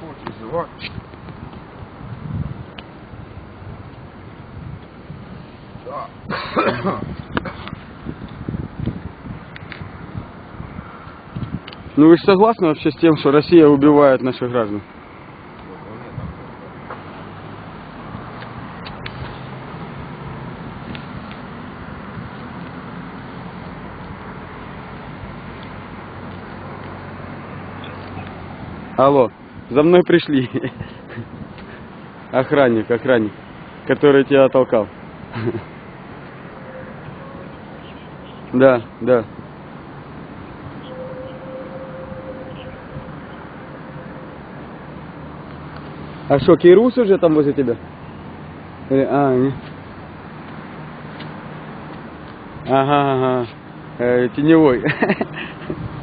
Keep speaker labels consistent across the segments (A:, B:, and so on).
A: Фото, зива. Так.
B: Ну вы же согласны вообще с тем, что Россия убивает наших граждан? Алло, за мной пришли. Охранник, охранник, который тебя толкал. Да, да. А что, Кейрус уже там возле тебя? Или- а, не. Ага, ага. Э, теневой.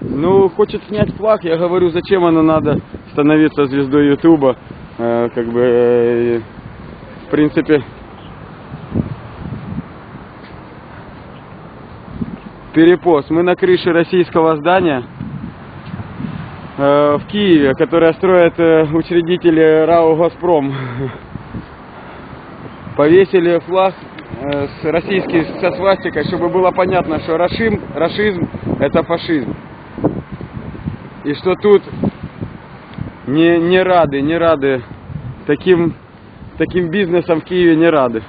B: Ну, хочет снять флаг, я говорю, зачем оно надо становиться звездой Ютуба. Э, как бы, э, в принципе, перепост. Мы на крыше российского здания э, в Киеве, которое строят э, учредители РАО «Газпром». Повесили флаг с российский со свастикой, чтобы было понятно, что рашизм, рашизм это фашизм. И что тут не, не рады, не рады таким, таким бизнесом в Киеве не рады.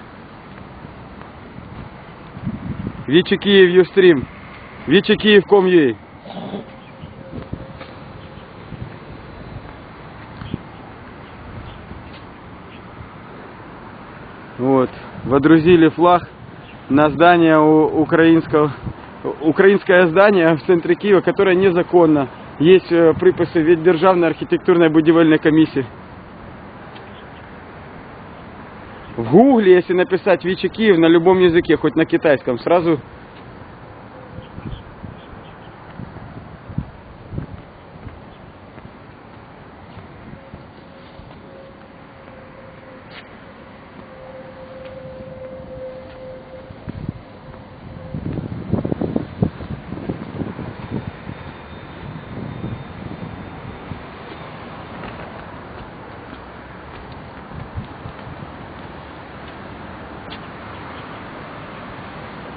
B: Вичи Киев Юстрим. Вичи Киев Ком.ua. Вот. Водрузили флаг на здание у- украинского украинское здание в центре Киева, которое незаконно. Есть э, приписи від Державної архітектурної будівельної комісії. В гугле, если написать Вичи Киев на любом языке, хоть на китайском, сразу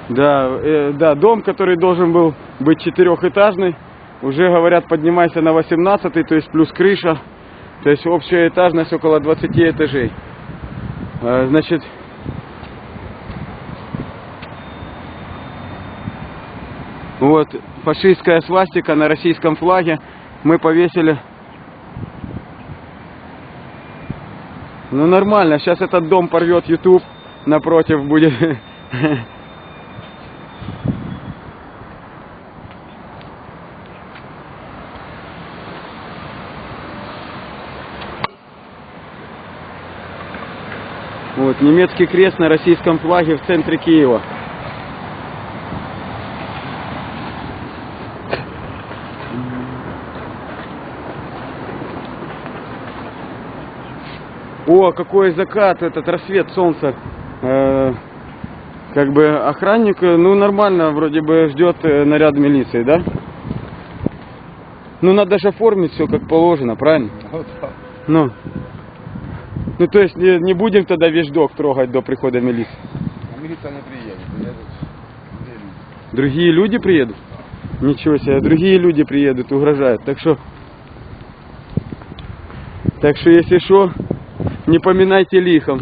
B: Да, э, да, дом, который должен был быть четырехэтажный, уже говорят, поднимайся на 18, то есть плюс крыша, то есть общая этажность около 20 этажей. Э, Значит, вот фашистская свастика на российском флаге. Мы повесили. Ну нормально, сейчас этот дом порвет YouTube, напротив будет Вот, немецкий крест на российском флаге в центре Киева. О, какой закат, этот рассвет солнца. Э, как бы охранник, э, ну нормально, вроде бы ждет э, наряд милиции, да? Ну надо же оформить все как положено, правильно?
A: Так.
B: Ну. Ну то есть не, не будем тогда вещдок трогать до прихода милиции.
A: А милиция не приедет. приедут люди.
B: Другие люди приедут? Ничего себе, другие люди приедут, угрожают. Так что, так что если что, не поминайте лихом.